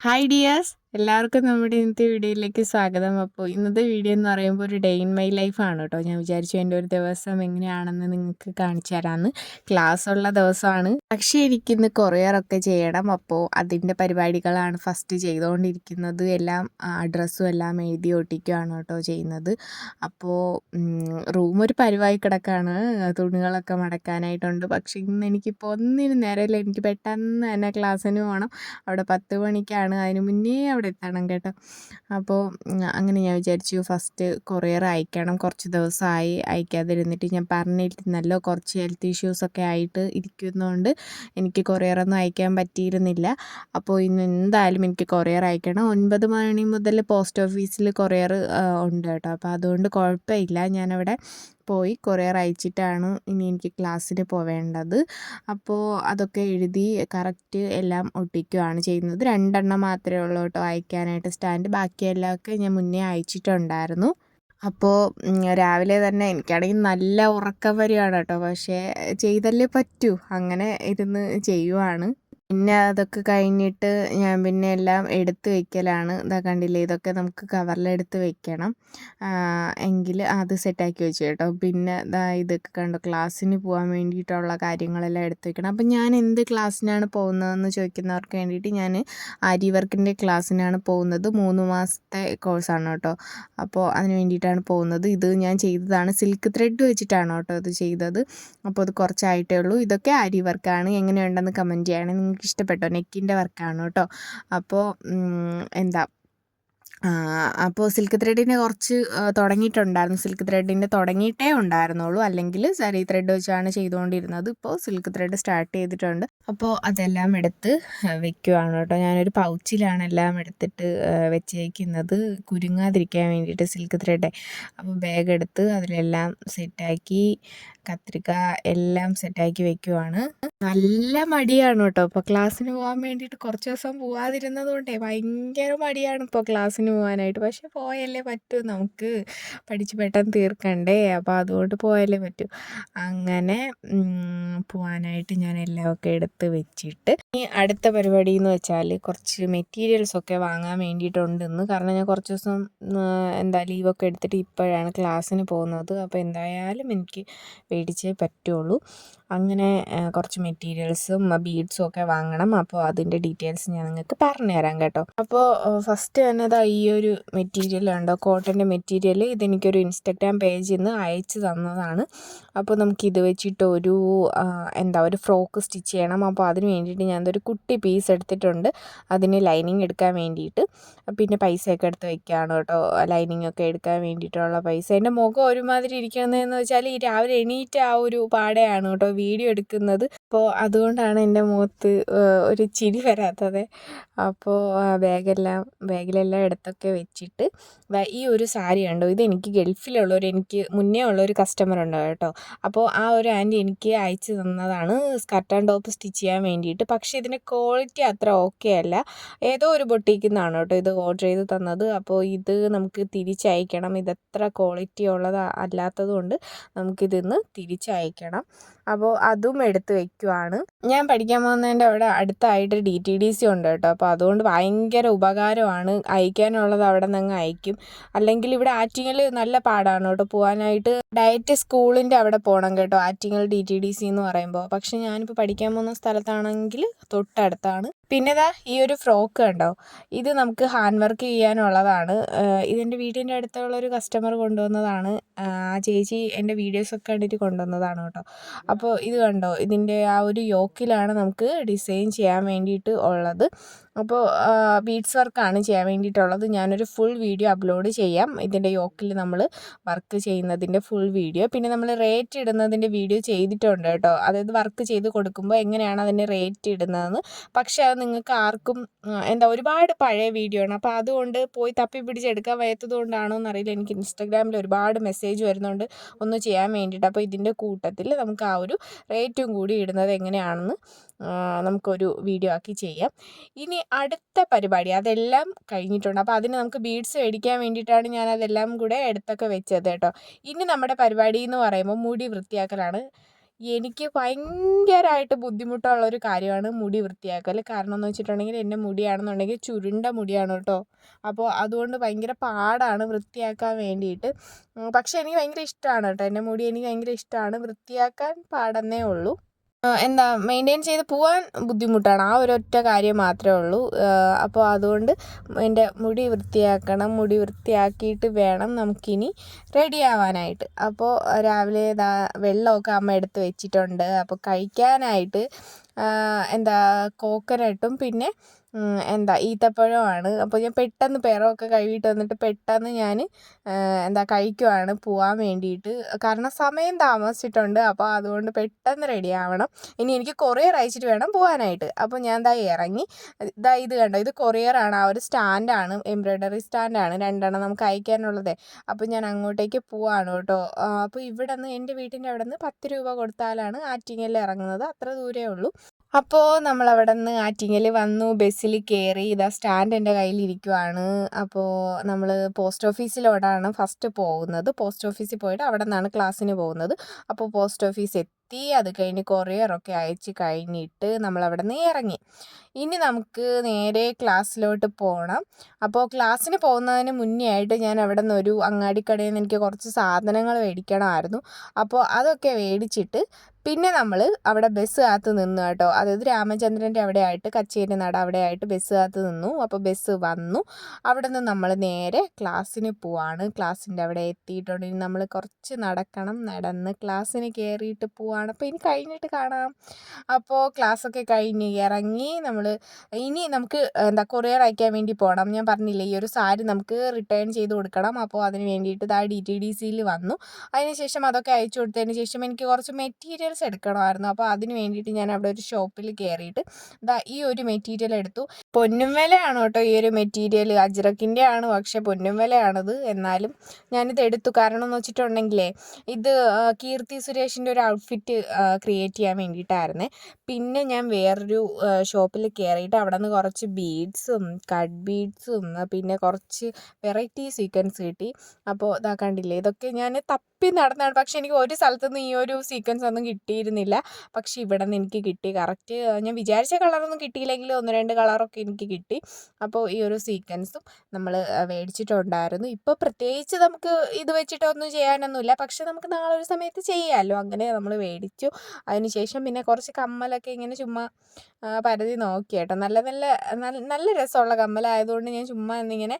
Hi Diaz എല്ലാവർക്കും നമ്മുടെ ഇന്നത്തെ വീഡിയോയിലേക്ക് സ്വാഗതം. അപ്പോൾ ഇന്നത്തെ വീഡിയോ എന്ന് പറയുമ്പോൾ ഒരു ഡേ ഇൻ മൈ ലൈഫാണ് കേട്ടോ. ഞാൻ വിചാരിച്ചു എന്റെ ഒരു ദിവസം എങ്ങനെയാണെന്ന് നിങ്ങൾക്ക് കാണിച്ചു തരാമെന്ന് ക്ലാസ് ഉള്ള ദിവസമാണ്. പക്ഷേ എനിക്കിന്ന് കൊറിയറൊക്കെ ചെയ്യണം. അപ്പോൾ അതിന്റെ പരിപാടികളാണ് ഫസ്റ്റ് ചെയ്തുകൊണ്ടിരിക്കുന്നത് എല്ലാം അഡ്രസ്സും എല്ലാം എഴുതി ഒട്ടിക്കുകയാണ് കേട്ടോ ചെയ്യുന്നത്. അപ്പോൾ റൂം ഒരു പരിവായി കിടക്കാണ്. തുണികളൊക്കെ മടക്കാനായിട്ടുണ്ട്. പക്ഷേ ഇന്ന് എനിക്കിപ്പോൾ ഒന്നിനും നേരമില്ല. എനിക്ക് പെട്ടെന്ന് തന്നെ ക്ലാസ്സിന് പോകണം. അവിടെ പത്ത് മണിക്കാണ്. അതിന് മുന്നേ അവിടെ എത്തണം കേട്ടോ. അപ്പോൾ അങ്ങനെ ഞാൻ വിചാരിച്ചു ഫസ്റ്റ് കൊറിയർ അയക്കണം. കുറച്ച് ദിവസമായി അയക്കാതിരുന്നിട്ട് ഞാൻ പറഞ്ഞിരുന്നല്ലോ കുറച്ച് ഹെൽത്ത് ഇഷ്യൂസൊക്കെ ആയിട്ട് ഇരിക്കുന്നതുകൊണ്ട് എനിക്ക് കൊറിയറൊന്നും അയക്കാൻ പറ്റിയിരുന്നില്ല. അപ്പോൾ ഇന്ന് എന്തായാലും എനിക്ക് കൊറിയർ അയക്കണം. ഒൻപത് മണി മുതൽ പോസ്റ്റ് ഓഫീസിൽ കൊറിയർ ഉണ്ട് കേട്ടോ. അപ്പോൾ അതുകൊണ്ട് കുഴപ്പമില്ല. ഞാനവിടെ പോയി കൊറിയർ അയച്ചിട്ടാണ് ഇനി എനിക്ക് ക്ലാസ്സിന് പോവേണ്ടത്. അപ്പോൾ അതൊക്കെ എഴുതി കറക്റ്റ് എല്ലാം ഒട്ടിക്കുകയാണ് ചെയ്യുന്നത്. രണ്ടെണ്ണം മാത്രമേ ഉള്ളൂ കേട്ടോ അയക്കാനായിട്ട് സ്റ്റാൻഡ്. ബാക്കിയെല്ലാം ഒക്കെ ഞാൻ മുന്നേ അയച്ചിട്ടുണ്ടായിരുന്നു. അപ്പോൾ രാവിലെ തന്നെ എനിക്കാണെങ്കിൽ നല്ല ഉറക്കം വരികയാണ് കേട്ടോ. പക്ഷേ ചെയ്തല്ലേ പറ്റൂ. അങ്ങനെ ഇരുന്ന് ചെയ്യുവാണ്. പിന്നെ അതൊക്കെ കഴിഞ്ഞിട്ട് ഞാൻ പിന്നെ എല്ലാം എടുത്ത് വെക്കലാണ്. ഇതാ കണ്ടില്ലേ ഇതൊക്കെ നമുക്ക് കവറിലെടുത്ത് വെക്കണം. എങ്കിൽ അത് സെറ്റാക്കി വെച്ചു കേട്ടോ. പിന്നെ ഇതാ ഇതൊക്കെ കണ്ടോ ക്ലാസ്സിന് പോകാൻ വേണ്ടിയിട്ടുള്ള കാര്യങ്ങളെല്ലാം എടുത്ത് വെക്കണം. അപ്പം ഞാൻ എന്ത് ക്ലാസ്സിനാണ് പോകുന്നതെന്ന് ചോദിക്കുന്നവർക്ക് വേണ്ടിയിട്ട് ഞാൻ അരി വർക്കിന്റെ ക്ലാസ്സിനാണ് പോകുന്നത്. മൂന്ന് മാസത്തെ കോഴ്സാണ് കേട്ടോ. അപ്പോൾ അതിന് വേണ്ടിയിട്ടാണ് പോകുന്നത്. ഇത് ഞാൻ ചെയ്തതാണ്. സിൽക്ക് ത്രെഡ് വെച്ചിട്ടാണ് കേട്ടോ ഇത് ചെയ്തത്. അപ്പോൾ അത് കുറച്ചായിട്ടേ ഉള്ളൂ. ഇതൊക്കെ അരി വർക്കാണ് എങ്ങനെയുണ്ടെന്ന് കമന്റ് ചെയ്യണം നിങ്ങൾക്ക് എനിക്ക് നെക്കിന്റെ വർക്കാണ് കേട്ടോ അപ്പോൾ എന്താ അപ്പോൾ സിൽക്ക് ത്രെഡിന്റെ കുറച്ച് തുടങ്ങിയിട്ടുണ്ടായിരുന്നു. സിൽക്ക് ത്രെഡിന്റെ തുടങ്ങിയിട്ടേ ഉണ്ടായിരുന്നുള്ളൂ. അല്ലെങ്കിൽ സാരി ത്രെഡ് വെച്ചാണ് ചെയ്തുകൊണ്ടിരുന്നത്. ഇപ്പോൾ സിൽക്ക് ത്രെഡ് സ്റ്റാർട്ട് ചെയ്തിട്ടുണ്ട്. അപ്പോൾ അതെല്ലാം എടുത്ത് വെക്കുവാണ് കേട്ടോ. ഞാനൊരു പൗച്ചിലാണ് എല്ലാം എടുത്തിട്ട് വെച്ചേക്കുന്നത്. കുരുങ്ങാതിരിക്കാൻ വേണ്ടിയിട്ട് സിൽക്ക് ത്രെഡ്. അപ്പോൾ ബാഗ് എടുത്ത് അതിലെല്ലാം സെറ്റാക്കി കത്രിക എല്ലാം സെറ്റാക്കി വെക്കുവാണ്. നല്ല മടിയാണ് കേട്ടോ. ഇപ്പോൾ ക്ലാസ്സിന് പോകാൻ വേണ്ടിയിട്ട് കുറച്ച് ദിവസം പോവാതിരുന്നത് കൊണ്ടേ ഭയങ്കര മടിയാണ് ഇപ്പോൾ ക്ലാസ്സിന് പോകാനായിട്ട് പക്ഷെ പോയല്ലേ പറ്റൂ. നമുക്ക് പഠിച്ച് പെട്ടെന്ന് തീർക്കണ്ടേ. അപ്പോൾ അതുകൊണ്ട് പോയാലേ പറ്റൂ. അങ്ങനെ പോകാനായിട്ട് ഞാൻ എല്ലാം ഒക്കെ എടുത്ത് വെച്ചിട്ട് ഇനി അടുത്ത പരിപാടി എന്ന് വെച്ചാൽ കുറച്ച് മെറ്റീരിയൽസ് ഒക്കെ വാങ്ങാൻ വേണ്ടിയിട്ടുണ്ടെന്ന്. കാരണം ഞാൻ കുറച്ച് ദിവസം എന്താ ലീവൊക്കെ എടുത്തിട്ട് ഇപ്പോഴാണ് ക്ലാസ്സിന് പോകുന്നത്. അപ്പോൾ എന്തായാലും എനിക്ക് മേടിച്ചേ പറ്റുള്ളൂ. അങ്ങനെ കുറച്ച് മെറ്റീരിയൽസും ബീഡ്സും ഒക്കെ വാങ്ങണം. അപ്പോൾ അതിന്റെ ഡീറ്റെയിൽസ് ഞാൻ നിങ്ങൾക്ക് പറഞ്ഞു തരാം കേട്ടോ. അപ്പോൾ ഫസ്റ്റ് തന്നെ അതാ ഈ ഒരു മെറ്റീരിയൽ ഉണ്ടോ കോട്ടന്റെ മെറ്റീരിയൽ ഇതെനിക്കൊരു ഇൻസ്റ്റഗ്രാം പേജിൽ നിന്ന് അയച്ചു തന്നതാണ്. അപ്പോൾ നമുക്ക് ഇത് വെച്ചിട്ട് ഒരു എന്താ ഒരു ഫ്രോക്ക് സ്റ്റിച്ച് ചെയ്യണം. അപ്പോൾ അതിന് വേണ്ടിയിട്ട് ഞാൻ ഒരു കുട്ടി പീസ് എടുത്തിട്ടുണ്ട്. അതിന് ലൈനിങ് എടുക്കാൻ വേണ്ടിയിട്ട്. പിന്നെ പൈസയൊക്കെ എടുത്ത് വെക്കുകയാണ് കേട്ടോ. ലൈനിങ് ഒക്കെ എടുക്കാൻ വേണ്ടിയിട്ടുള്ള പൈസ. എന്റെ മുഖം ഒരുമാതിരി ഇരിക്കുന്നതെന്ന് വെച്ചാൽ ഈ രാവിലെ എണീറ്റ് ആ ഒരു പാടയാണ് കേട്ടോ വീഡിയോ എടുക്കുന്നത്. അപ്പോൾ അതുകൊണ്ടാണ് എന്റെ മുഖത്ത് ഒരു ചിരി വരാത്തത്. അപ്പോൾ ബാഗെല്ലാം ബാഗിലെല്ലാം എടുത്തൊക്കെ വെച്ചിട്ട് ഈ ഒരു സാരി ഉണ്ടോ ഇത് എനിക്ക് ഗൾഫിലുള്ളൊരു എനിക്ക് മുന്നേ ഉള്ള ഒരു കസ്റ്റമർ ഉണ്ടോ കേട്ടോ. അപ്പോൾ ആ ഒരു ആന്റി എനിക്ക് അയച്ചു തന്നതാണ് സ്കർട്ട് ആൻഡ് ടോപ്പ് സ്റ്റിച്ച് ചെയ്യാൻ വേണ്ടിയിട്ട്. പക്ഷേ ഇതിന്റെ ക്വാളിറ്റി അത്ര ഓക്കെ അല്ല. ഏതോ ഒരു ബൊട്ടിക്കിൽ നിന്നാണ് കേട്ടോ ഇത് ഓർഡർ ചെയ്ത് തന്നത്. അപ്പോൾ ഇത് നമുക്ക് തിരിച്ചയക്കണം. ഇതത്ര ക്വാളിറ്റി ഉള്ളത് അല്ലാത്തത് കൊണ്ട് നമുക്കിതിന്ന് തിരിച്ചയക്കണം. അപ്പോൾ അതും എടുത്ത് വെക്കുവാണ്. ഞാൻ പഠിക്കാൻ പോകുന്നതിന്റെ അവിടെ അടുത്തായിട്ട് ഡി ടി ഡി സി ഉണ്ട് കേട്ടോ. അപ്പോൾ അതുകൊണ്ട് ഭയങ്കര ഉപകാരമാണ്. അയക്കാനുള്ളത് അവിടെ നിന്ന് അയക്കും. അല്ലെങ്കിൽ ഇവിടെ ആറ്റിങ്ങൽ നല്ല പാടാണ് കേട്ടോ. പോകാനായിട്ട് ഡയറ്റ് സ്കൂളിന്റെ അവിടെ പോകണം കേട്ടോ. Attingal D T D C എന്ന് പറയുമ്പോൾ പക്ഷെ ഞാനിപ്പോൾ പഠിക്കാൻ പോകുന്ന സ്ഥലത്താണെങ്കിൽ തൊട്ടടുത്താണ്. പിന്നെ ഇതാ ഈ ഒരു ഫ്രോക്ക് കണ്ടോ? ഇത് നമുക്ക് ഹാൻഡ് വർക്ക് ചെയ്യാനുള്ളതാണ്. ഇതെന്റെ വീടിന്റെ അടുത്തുള്ള ഒരു കസ്റ്റമർ കൊണ്ടുവന്നതാണ്. ആ ചേച്ചി എന്റെ വീഡിയോസൊക്കെ കണ്ടിട്ട് കൊണ്ടുവന്നതാണ് കേട്ടോ. അപ്പോൾ ഇത് കണ്ടോ? ഇതിന്റെ ആ ഒരു യോക്കിലാണ് നമുക്ക് ഡിസൈൻ ചെയ്യാൻ വേണ്ടിയിട്ട് ഉള്ളത്. അപ്പോൾ ബീഡ്സ് വർക്കാണ് ചെയ്യാൻ വേണ്ടിയിട്ടുള്ളത്. ഞാനൊരു ഫുൾ വീഡിയോ അപ്ലോഡ് ചെയ്യാം. ഇതിന്റെ യോക്കിൽ നമ്മൾ വർക്ക് ചെയ്യുന്നതിന്റെ ഫുൾ വീഡിയോ പിന്നെ നമ്മൾ റേറ്റ് ഇടുന്നതിന്റെ വീഡിയോ ചെയ്തിട്ടുണ്ട് കേട്ടോ. അതായത് വർക്ക് ചെയ്ത് കൊടുക്കുമ്പോൾ എങ്ങനെയാണ് അതിന്റെ റേറ്റ് ഇടുന്നതെന്ന്. പക്ഷേ അത് നിങ്ങൾക്ക് ആർക്കും എന്താ ഒരുപാട് പഴയ വീഡിയോ ആണ്. അപ്പോൾ അതുകൊണ്ട് പോയി തപ്പി പിടിച്ചെടുക്കാൻ വയ്യാത്തത് കൊണ്ടാണോ എന്നറിയില്ല. എനിക്ക് ഇൻസ്റ്റാഗ്രാമിൽ ഒരുപാട് മെസ്സേജ് വരുന്നുണ്ട് ഒന്ന് ചെയ്യാൻ വേണ്ടിയിട്ട്. അപ്പോൾ ഇതിന്റെ കൂട്ടത്തിൽ നമുക്ക് ആ ഒരു റേറ്റും കൂടി ഇടുന്നത് എങ്ങനെയാണെന്ന് നമുക്കൊരു വീഡിയോ ആക്കി ചെയ്യാം. ഇനി അടുത്ത പരിപാടി അതെല്ലാം കഴിഞ്ഞിട്ടുണ്ട്. അപ്പോൾ അതിന് നമുക്ക് ബീഡ്സ് മേടിക്കാൻ വേണ്ടിയിട്ടാണ് ഞാൻ അതെല്ലാം കൂടെ എടുത്തൊക്കെ വെച്ചത് കേട്ടോ. ഇനി നമ്മുടെ പരിപാടി എന്ന് പറയുമ്പോൾ മുടി വൃത്തിയാക്കലാണ്. എനിക്ക് ഭയങ്കരമായിട്ട് ബുദ്ധിമുട്ടുള്ളൊരു കാര്യമാണ് മുടി വൃത്തിയാക്കൽ. കാരണം എന്ന് വെച്ചിട്ടുണ്ടെങ്കിൽ എന്റെ മുടിയാണെന്നുണ്ടെങ്കിൽ ചുരുണ്ട മുടിയാണ് കേട്ടോ. അപ്പോൾ അതുകൊണ്ട് ഭയങ്കര പാടാണ് വൃത്തിയാക്കാൻ വേണ്ടിയിട്ട്. പക്ഷേ എനിക്ക് ഭയങ്കര ഇഷ്ടമാണ് കേട്ടോ. എന്റെ മുടി എനിക്ക് ഭയങ്കര ഇഷ്ടമാണ്. വൃത്തിയാക്കാൻ പാടെന്നേ ഉള്ളൂ. എന്താ മെയിന്റെയിൻ ചെയ്ത് പോവാൻ ബുദ്ധിമുട്ടാണ്. ആ ഒരൊറ്റ കാര്യം മാത്രമേ ഉള്ളൂ. അപ്പോൾ അതുകൊണ്ട് എന്റെ മുടി വൃത്തിയാക്കണം മുടി വൃത്തിയാക്കിയിട്ട് വേണം നമുക്കിനി റെഡി ആവാനായിട്ട്. അപ്പോൾ രാവിലെ ഇതാ വെള്ളമൊക്കെ അമ്മ എടുത്ത് വെച്ചിട്ടുണ്ട്. അപ്പോൾ കഴിക്കാനായിട്ട് എന്താ കോക്കനട്ടും പിന്നെ എന്താ ഈത്തപ്പഴമാണ്. അപ്പോൾ ഞാൻ പെട്ടെന്ന് പിറവൊക്കെ കഴുകിയിട്ട് വന്നിട്ട് പെട്ടെന്ന് ഞാൻ എന്താ കഴിക്കുവാണ് പോകാൻ വേണ്ടിയിട്ട്. കാരണം സമയം താമസിച്ചിട്ടുണ്ട്. അപ്പോൾ അതുകൊണ്ട് പെട്ടെന്ന് റെഡി ആവണം. ഇനി എനിക്ക് കൊറിയർ അയച്ചിട്ട് വേണം പോകാനായിട്ട് അപ്പോൾ ഞാൻ ദാ ഇറങ്ങി. ദാ ഇത് കണ്ടോ? ഇത് കൊറിയറാണ് ആ ഒരു സ്റ്റാൻഡാണ് എംബ്രോയ്ഡറി സ്റ്റാൻഡാണ് രണ്ടെണ്ണം നമുക്ക് അയക്കാനുള്ളത്. അപ്പോൾ ഞാൻ അങ്ങോട്ടേക്ക് പോവാണ് കേട്ടോ. അപ്പോൾ ഇവിടെ നിന്ന് എന്റെ വീട്ടിന്റെ അവിടെ നിന്ന് പത്ത് രൂപ കൊടുത്താലാണ് ആറ്റിങ്ങലിൽ ഇറങ്ങുന്നത്. അത്ര ദൂരമേ ഉള്ളൂ. അപ്പോൾ നമ്മൾ അവിടെ നിന്ന് ആറ്റിങ്ങൽ വന്നു ബസ്സിൽ കയറി ഇതാ സ്റ്റാൻഡ് എന്റെ കയ്യിലിരിക്കുവാണ്. അപ്പോൾ നമ്മൾ പോസ്റ്റ് ഓഫീസിലോടാണ് ഫസ്റ്റ് പോകുന്നത്. പോസ്റ്റ് ഓഫീസിൽ പോയിട്ട് അവിടെ നിന്നാണ് ക്ലാസ്സിന് പോകുന്നത്. അപ്പോൾ പോസ്റ്റ് ഓഫീസ് എത്തി. അത് കഴിഞ്ഞ് കൊറിയറൊക്കെ അയച്ച് കഴിഞ്ഞിട്ട് നമ്മൾ അവിടെ നിന്ന് ഇറങ്ങി. ഇനി നമുക്ക് നേരെ ക്ലാസ്സിലോട്ട് പോകണം അപ്പോൾ ക്ലാസ്സിന് പോകുന്നതിന് മുന്നേ ആയിട്ട് ഞാൻ അവിടെ നിന്ന് ഒരു അങ്ങാടിക്കടയിൽ നിന്ന് എനിക്ക് കുറച്ച് സാധനങ്ങൾ മേടിക്കണമായിരുന്നു. അപ്പോൾ അതൊക്കെ മേടിച്ചിട്ട് പിന്നെ നമ്മൾ അവിടെ ബസ് കാത്ത് നിന്നു കേട്ടോ. അതായത് രാമചന്ദ്രന്റെ അവിടെ ആയിട്ട് കച്ചേരി നട അവിടെ ആയിട്ട് ബസ് കാത്ത് നിന്നു. അപ്പോൾ ബസ് വന്നു. അവിടെ നിന്ന് നമ്മൾ നേരെ ക്ലാസ്സിന് പോവാണ്. ക്ലാസ്സിന്റെ അവിടെ എത്തിയിട്ടുണ്ടെങ്കിൽ നമ്മൾ കുറച്ച് നടക്കണം. നടന്ന് ക്ലാസ്സിന് കയറിയിട്ട് പോവാണ്. അപ്പോൾ ഇനി കഴിഞ്ഞിട്ട് കാണാം. അപ്പോൾ ക്ലാസ്സൊക്കെ കഴിഞ്ഞ് ഇറങ്ങി നമ്മൾ ഇനി നമുക്ക് എന്താ കൊറിയർ അയക്കാൻ വേണ്ടി പോകണം ഞാൻ പറഞ്ഞില്ലേ ഈ ഒരു സാരി നമുക്ക് റിട്ടേൺ ചെയ്ത് കൊടുക്കണം. അപ്പോൾ അതിന് വേണ്ടിയിട്ട് ഇതാ ഡി ടി ഡി സിയിൽ വന്നു. അതിനുശേഷം അതൊക്കെ അയച്ചു കൊടുത്തതിന് ശേഷം എനിക്ക് കുറച്ച് മെറ്റീരിയൽസ് എടുക്കണമായിരുന്നു. അപ്പോൾ അതിന് വേണ്ടിയിട്ട് ഞാൻ അവിടെ ഒരു ഷോപ്പിൽ കയറിയിട്ട് ഇതാ ഈ ഒരു മെറ്റീരിയൽ എടുത്തു. പൊന്നും വിലയാണ് കേട്ടോ ഈ ഒരു മെറ്റീരിയൽ അജ്രക്കിന്റെ ആണ് പക്ഷേ പൊന്നും വിലയാണത്. എന്നാലും ഞാനിത് എടുത്തു. കാരണം എന്ന് വെച്ചിട്ടുണ്ടെങ്കിലേ ഇത് കീർത്തി സുരേഷിന്റെ ഒരു ഔട്ട്ഫിറ്റ് ക്രിയേറ്റ് ചെയ്യാൻ വേണ്ടിയിട്ടായിരുന്നേ. പിന്നെ ഞാൻ വേറൊരു ഷോപ്പിൽ കയറിയിട്ട് അവിടെ നിന്ന് കുറച്ച് ബീഡ്സും കട്ട് ബീഡ്സും പിന്നെ കുറച്ച് വെറൈറ്റി സീക്വൻസ് കിട്ടി. അപ്പോൾ ഇതാ കണ്ടില്ലേ ഇതൊക്കെ ഞാൻ തപ്പി നടന്നാണ്. പക്ഷെ എനിക്ക് ഒരു സ്ഥലത്തുനിന്ന് ഈ ഒരു സീക്വൻസ് ഒന്നും കിട്ടിയിരുന്നില്ല. പക്ഷേ ഇവിടെ നിന്ന് എനിക്ക് കിട്ടി. കറക്റ്റ് ഞാൻ വിചാരിച്ച കളറൊന്നും കിട്ടിയില്ലെങ്കിലും ഒന്ന് രണ്ട് കളറൊക്കെ എനിക്ക് കിട്ടി. അപ്പോൾ ഈ ഒരു സീക്വൻസും നമ്മൾ മേടിച്ചിട്ടുണ്ടായിരുന്നു. ഇപ്പോൾ പ്രത്യേകിച്ച് നമുക്ക് ഇത് വെച്ചിട്ടൊന്നും ചെയ്യാനൊന്നുമില്ല. പക്ഷെ നമുക്ക് നാളെ ഒരു സമയത്ത് ചെയ്യാമല്ലോ. അങ്ങനെ നമ്മൾ മേടിച്ചു. അതിനുശേഷം പിന്നെ കുറച്ച് കമ്മലൊക്കെ ഇങ്ങനെ ചുമ്മാ പരതി നോക്കി കേട്ടോ. നല്ല നല്ല നല്ല രസമുള്ള കമ്മലായതുകൊണ്ട് ഞാൻ ചുമ്മാ എന്നിങ്ങനെ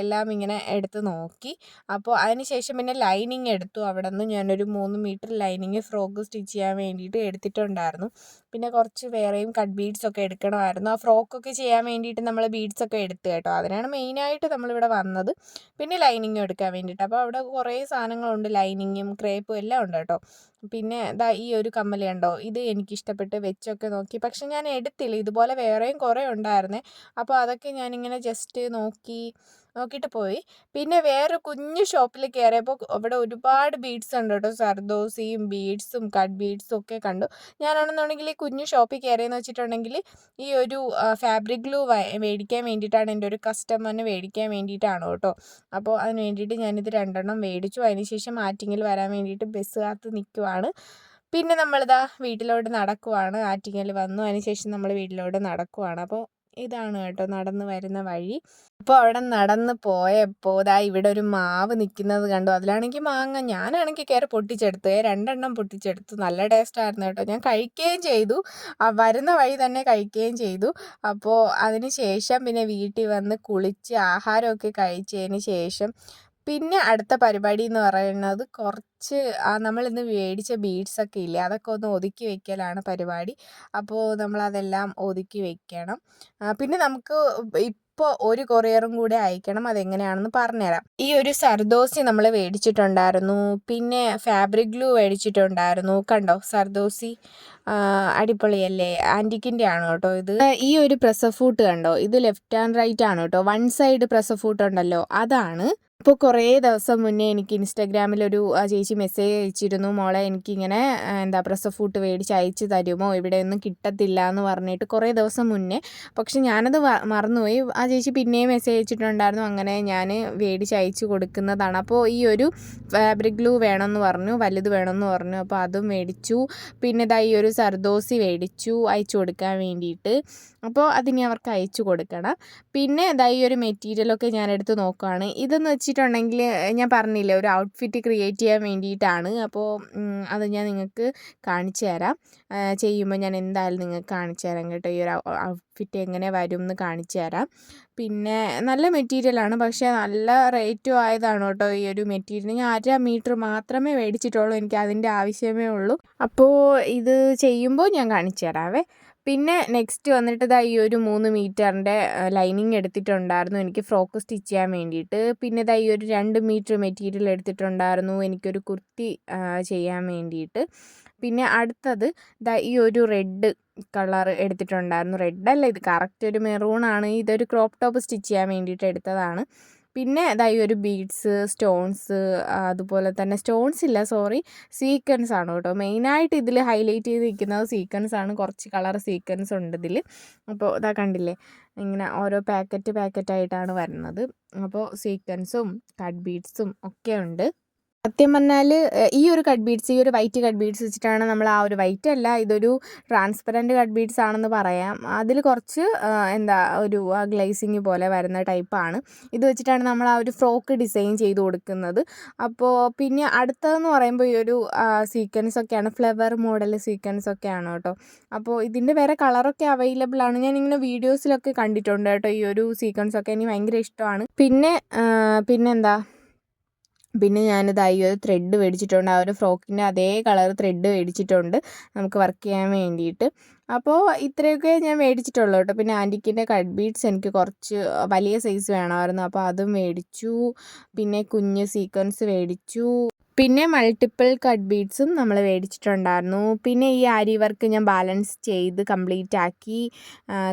എല്ലാം ഇങ്ങനെ എടുത്ത് നോക്കി. അപ്പോൾ അതിനുശേഷം പിന്നെ ലൈനിങ് എടുത്തു. അവിടെ നിന്ന് ഞാനൊരു മൂന്ന് മീറ്റർ ലൈനിങ് ഫ്രോക്ക് സ്റ്റിച്ച് ചെയ്യാൻ വേണ്ടിയിട്ട് എടുത്തിട്ടുണ്ടായിരുന്നു. പിന്നെ കുറച്ച് വേറെയും കട്ട് ബീഡ്സ് ഒക്കെ എടുക്കണമായിരുന്നു. ആ ഫ്രോക്കൊക്കെ ചെയ്യാൻ വേണ്ടിയിട്ട് നമ്മൾ ബീഡ്സ് ഒക്കെ എടുത്തു കേട്ടോ. അതിനാണ് മെയിനായിട്ട് നമ്മളിവിടെ വന്നത്. പിന്നെ ലൈനിങ്ങും എടുക്കാൻ വേണ്ടിയിട്ട്. അപ്പോൾ അവിടെ കുറേ സാധനങ്ങളുണ്ട്. ലൈനിങ്ങും ക്രേപ്പും എല്ലാം ഉണ്ട് കേട്ടോ. പിന്നെ ദാ ഈ ഒരു കമ്മൽ കണ്ടോ? ഇത് എനിക്കിഷ്ടപ്പെട്ട് വെച്ചൊക്കെ നോക്കി. പക്ഷെ ഞാൻ എടുത്തില്ല. ഇതുപോലെ വേറെയും കുറേ ഉണ്ടായിരുന്നേ. അപ്പോൾ അതൊക്കെ ഞാനിങ്ങനെ ജസ്റ്റ് നോക്കി നോക്കിയിട്ട് പോയി. പിന്നെ വേറെ കുഞ്ഞു ഷോപ്പിൽ കയറിയപ്പോൾ അവിടെ ഒരുപാട് ബീഡ്സ് ഉണ്ട് കേട്ടോ. സർദോസിയും ബീഡ്സും കട്ട് ബീഡ്സും ഒക്കെ കണ്ടു. ഞാനാണെന്നുണ്ടെങ്കിൽ ഈ കുഞ്ഞു ഷോപ്പിൽ കയറിയെന്ന് വെച്ചിട്ടുണ്ടെങ്കിൽ ഈ ഒരു ഫാബ്രിക് ഗ്ലൂ മേടിക്കാൻ വേണ്ടിയിട്ടാണ് എന്റെ ഒരു കസ്റ്റമറിന് മേടിക്കാൻ വേണ്ടിയിട്ടാണ് കേട്ടോ. അപ്പോൾ അതിന് വേണ്ടിയിട്ട് ഞാനിത് രണ്ടെണ്ണം മേടിച്ചു. അതിന് ശേഷം ആറ്റിങ്ങിൽ വരാൻ വേണ്ടിയിട്ട് ബസ് കാത്ത് നിൽക്കുവാണ് പിന്നെ നമ്മളിതാ വീട്ടിലോട്ട് നടക്കുവാണ്. ആറ്റിങ്ങൽ വന്നു. അതിനുശേഷം നമ്മൾ വീട്ടിലോട്ട് നടക്കുവാണ്. അപ്പോൾ ഇതാണ് കേട്ടോ നടന്ന് വരുന്ന വഴി. അപ്പോൾ അവിടെ നടന്ന് പോയപ്പോൾ ദാ ഇവിടെ ഒരു മാവ് നിൽക്കുന്നത് കണ്ടു. അതിലാണെങ്കിൽ മാങ്ങ. ഞാനാണെങ്കിൽ കയറി പൊട്ടിച്ചെടുത്തു രണ്ടെണ്ണം പൊട്ടിച്ചെടുത്തു നല്ല ടേസ്റ്റായിരുന്നു കേട്ടോ. ഞാൻ കഴിക്കുകയും ചെയ്തു. വരുന്ന വഴി തന്നെ കഴിക്കുകയും ചെയ്തു. അപ്പോൾ അതിന് ശേഷം പിന്നെ വീട്ടിൽ വന്ന് കുളിച്ച് ആഹാരമൊക്കെ കഴിച്ചതിന് ശേഷം പിന്നെ അടുത്ത പരിപാടി എന്ന് പറയുന്നത് കുറച്ച് ആ നമ്മൾ ഇന്ന് മേടിച്ച ബീഡ്സ് ഒക്കെ ഇല്ലേ അതൊക്കെ ഒന്ന് ഒതുക്കി വെക്കലാണ് പരിപാടി. അപ്പോൾ നമ്മളതെല്ലാം ഒതുക്കി വെക്കണം. പിന്നെ നമുക്ക് ഇപ്പോൾ ഒരു കൊറിയറും കൂടെ അയക്കണം അതെങ്ങനെയാണെന്ന് പറഞ്ഞുതരാം ഈ ഒരു സർദോസി നമ്മൾ മേടിച്ചിട്ടുണ്ടായിരുന്നു പിന്നെ ഫാബ്രിക് ഗ്ലൂ മേടിച്ചിട്ടുണ്ടായിരുന്നു കണ്ടോ സർദോസി? അടിപൊളിയല്ലേ? ആന്റിക്കിന്റെ ആണ് കേട്ടോ ഇത്? ഈ ഒരു പ്രസഫൂട്ട് കണ്ടോ? ഇത് ലെഫ്റ്റ് ആൻഡ് റൈറ്റ് ആണ് കേട്ടോ. വൺ സൈഡ് പ്രസഫൂട്ട് ഉണ്ടല്ലോ അതാണ് ഇപ്പോൾ കുറേ ദിവസം മുന്നേ എനിക്ക് ഇൻസ്റ്റാഗ്രാമിലൊരു ആ ചേച്ചി മെസ്സേജ് അയച്ചിരുന്നു. മോളെ എനിക്കിങ്ങനെ എന്താ പ്രസവ് ഫുഡ് മേടിച്ച് അയച്ച് തരുമോ? ഇവിടെ ഒന്നും കിട്ടത്തില്ല എന്ന് പറഞ്ഞിട്ട് കുറേ ദിവസം മുന്നേ. പക്ഷെ ഞാനത് മറന്നുപോയി. ആ ചേച്ചി പിന്നെയും മെസ്സേജ് അയച്ചിട്ടുണ്ടായിരുന്നു. അങ്ങനെ ഞാൻ മേടിച്ച് അയച്ചു കൊടുക്കുന്നതാണ്. അപ്പോൾ ഈ ഒരു ഫാബ്രിക് ഗ്ലൂ വേണമെന്ന് പറഞ്ഞു. വലുത് വേണമെന്ന് പറഞ്ഞു. അപ്പോൾ അതും മേടിച്ചു. പിന്നെ ഇതാ ഈ ഒരു സർദോസി മേടിച്ചു അയച്ചു കൊടുക്കാൻ വേണ്ടിയിട്ട്. അപ്പോൾ അതിനി അവർക്ക് അയച്ചു കൊടുക്കണം. പിന്നെ ഇതാ ഈ ഒരു മെറ്റീരിയലൊക്കെ ഞാൻ എടുത്ത് നോക്കുകയാണ് ഇതെന്ന് വെച്ചിട്ടുണ്ടെങ്കിൽ ഞാൻ പറഞ്ഞില്ലേ ഒരു ഔട്ട്ഫിറ്റ് ക്രിയേറ്റ് ചെയ്യാൻ വേണ്ടിയിട്ടാണ്. അപ്പോൾ അത് ഞാൻ നിങ്ങൾക്ക് കാണിച്ചു തരാം. ചെയ്യുമ്പോൾ ഞാൻ എന്തായാലും നിങ്ങൾക്ക് കാണിച്ചു തരാം കേട്ടോ. ഈ ഒരു ഔട്ട്ഫിറ്റ് എങ്ങനെ വരും എന്ന് കാണിച്ചു തരാം. പിന്നെ നല്ല മെറ്റീരിയലാണ് പക്ഷേ നല്ല റേറ്റും ആയതാണ് കേട്ടോ ഈ ഒരു മെറ്റീരിയൽ ഞാൻ അര മീറ്റർ മാത്രമേ മേടിച്ചിട്ടുള്ളൂ. എനിക്ക് അതിന്റെ ആവശ്യമേ ഉള്ളൂ. അപ്പോൾ ഇത് ചെയ്യുമ്പോൾ ഞാൻ കാണിച്ചു തരാവേ. പിന്നെ നെക്സ്റ്റ് വന്നിട്ട് ദാ ഈ ഒരു മൂന്ന് മീറ്ററിന്റെ ലൈനിങ് എടുത്തിട്ടുണ്ടായിരുന്നു. എനിക്ക് ഫ്രോക്ക് സ്റ്റിച്ച് ചെയ്യാൻ വേണ്ടിയിട്ട്. പിന്നെ ഇതാ ഈ ഒരു രണ്ട് മീറ്റർ മെറ്റീരിയൽ എടുത്തിട്ടുണ്ടായിരുന്നു എനിക്കൊരു കുർത്തി ചെയ്യാൻ വേണ്ടിയിട്ട്. പിന്നെ അടുത്തത് ദാ ഈ ഒരു റെഡ് കളർ എടുത്തിട്ടുണ്ടായിരുന്നു. റെഡ് അല്ല ഇത് കറക്റ്റ് ഒരു മെറൂൺ ആണ്. ഇതൊരു ക്രോപ്പ് ടോപ്പ് സ്റ്റിച്ച് ചെയ്യാൻ വേണ്ടിയിട്ട് എടുത്തതാണ്. പിന്നെ ഇതായി ഒരു ബീഡ്സ് സ്റ്റോൺസ് അതുപോലെ തന്നെ സ്റ്റോൺസ് ഇല്ല സോറി സീക്വൻസ് ആണ് കേട്ടോ. മെയിനായിട്ട് ഇതിൽ ഹൈലൈറ്റ് ചെയ്ത് നിൽക്കുന്നത് സീക്വൻസ് ആണ്. കുറച്ച് കളർ സീക്വൻസ് ഉണ്ട് ഇതിൽ അപ്പോൾ ഇതാ കണ്ടില്ലേ ഇങ്ങനെ ഓരോ പാക്കറ്റ് പാക്കറ്റായിട്ടാണ് വരുന്നത്. അപ്പോൾ സീക്വൻസും കട്ട് ബീഡ്സും ഒക്കെ ഉണ്ട്. സത്യം പറഞ്ഞാൽ ഈ ഒരു കട്ട് ബീഡ്സ് ഈ ഒരു വൈറ്റ് കട്ട് ബീഡ്സ് വെച്ചിട്ടാണ് നമ്മൾ ആ ഒരു വൈറ്റ് അല്ല ഇതൊരു ട്രാൻസ്പെറന്റ് കട്ട് ബീഡ്സ് ആണെന്ന് പറയാം. അതിൽ കുറച്ച് എന്താ ഒരു ഗ്ലേസിങ് പോലെ വരുന്ന ടൈപ്പാണ്. ഇത് വെച്ചിട്ടാണ് നമ്മൾ ആ ഒരു ഫ്രോക്ക് ഡിസൈൻ ചെയ്ത് കൊടുക്കുന്നത്. അപ്പോൾ പിന്നെ അടുത്തതെന്ന് പറയുമ്പോൾ ഈ ഒരു സീക്വൻസ് ഒക്കെയാണ് ഫ്ലവർ മോഡൽ സീക്വൻസ് ഒക്കെയാണ് കേട്ടോ. അപ്പോൾ ഇതിന്റെ വേറെ കളറൊക്കെ അവൈലബിൾ ആണ്. ഞാൻ ഇങ്ങനെ വീഡിയോസിലൊക്കെ കണ്ടിട്ടുണ്ട് കേട്ടോ ഈ ഒരു സീക്വൻസ് ഒക്കെ എനിക്ക് ഭയങ്കര ഇഷ്ടമാണ്. പിന്നെ പിന്നെന്താ? പിന്നെ ഞാനിത് ഈ ഒരു ത്രെഡ് മേടിച്ചിട്ടുണ്ട്. ആ ഒരു ഫ്രോക്കിന്റെ അതേ കളർ ത്രെഡ് മേടിച്ചിട്ടുണ്ട്. നമുക്ക് വർക്ക് ചെയ്യാൻ വേണ്ടിയിട്ട്. അപ്പോൾ ഇത്രയൊക്കെ ഞാൻ മേടിച്ചിട്ടുള്ളൂ കേട്ടോ. പിന്നെ ആന്റിക്കിന്റെ കട്ട് ബീഡ്സ് എനിക്ക് കുറച്ച് വലിയ സൈസ് വേണമായിരുന്നു. അപ്പോൾ അതും മേടിച്ചു. പിന്നെ കുഞ്ഞ് സീക്വൻസ് മേടിച്ചു. പിന്നെ മൾട്ടിപ്പിൾ കട്ട് ബീഡ്സും നമ്മൾ മേടിച്ചിട്ടുണ്ടായിരുന്നു പിന്നെ ഈ ആരി വർക്ക് ഞാൻ ബാലൻസ് ചെയ്ത് കംപ്ലീറ്റ് ആക്കി.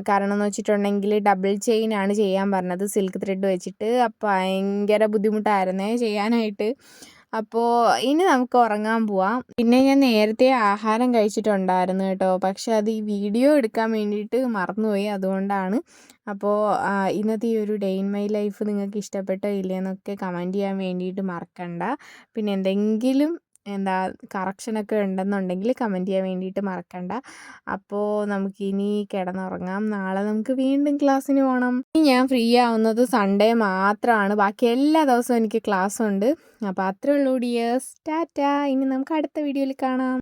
കാരണം എന്ന് വെച്ചിട്ടുണ്ടെങ്കിൽ ഡബിൾ ചെയിൻ ആണ് ചെയ്യാൻ പറഞ്ഞത്. സിൽക്ക് ത്രെഡ് വെച്ചിട്ട്. അപ്പോൾ ഭയങ്കര ബുദ്ധിമുട്ടായിരുന്നേ ചെയ്യാനായിട്ട്. അപ്പോൾ ഇനി നമുക്ക് ഉറങ്ങാൻ പോവാം. പിന്നെ ഞാൻ നേരത്തെ ആഹാരം കഴിച്ചിട്ടുണ്ടായിരുന്നു കേട്ടോ. പക്ഷെ അത് ഈ വീഡിയോ എടുക്കാൻ വേണ്ടിയിട്ട് മറന്നുപോയി അതുകൊണ്ടാണ്. അപ്പോൾ ഇന്നത്തെ ഈ ഒരു ഡേ ഇൻ മൈ ലൈഫ് നിങ്ങൾക്ക് ഇഷ്ടപ്പെട്ടോ ഇല്ലയെന്നൊക്കെ കമന്റ് ചെയ്യാൻ വേണ്ടിയിട്ട് മറക്കണ്ട. പിന്നെ എന്തെങ്കിലും എന്താ കറക്ഷനൊക്കെ ഉണ്ടെന്നുണ്ടെങ്കിൽ കമന്റ് ചെയ്യാൻ വേണ്ടിയിട്ട് മറക്കണ്ട. അപ്പോൾ നമുക്കിനി കിടന്നുറങ്ങാം. നാളെ നമുക്ക് വീണ്ടും ക്ലാസ്സിന് പോകണം ഇനി ഞാൻ ഫ്രീ ആവുന്നത് സൺഡേ മാത്രമാണ് ബാക്കി എല്ലാ ദിവസവും എനിക്ക് ക്ലാസ് ഉണ്ട് അപ്പോൾ അത്രേ ഉള്ളൂ ഡിയേഴ്സ് ടാറ്റ. ഇനി നമുക്ക് അടുത്ത വീഡിയോയിൽ കാണാം.